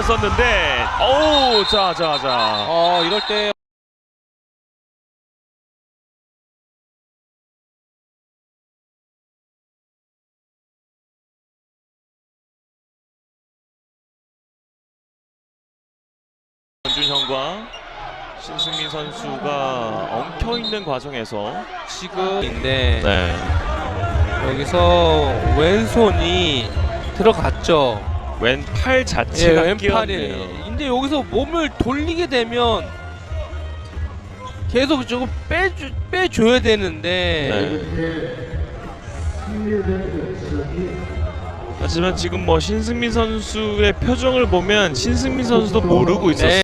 상황이었었는데 어우 자자 자 어 이럴 때 전준형과 신승민 선수가 엉켜 있는 과정에서 지금인데 네. 여기서 왼손이 들어갔죠. 왼팔 예, 자체가 왼팔이. 끼었네요. 근데 여기서 몸을 돌리게 되면 계속 조금 빼주, 빼줘야 되는데 네. 하지만 지금 뭐 신승민 선수의 표정을 보면 신승민 선수도 모르고 있었어요. 네.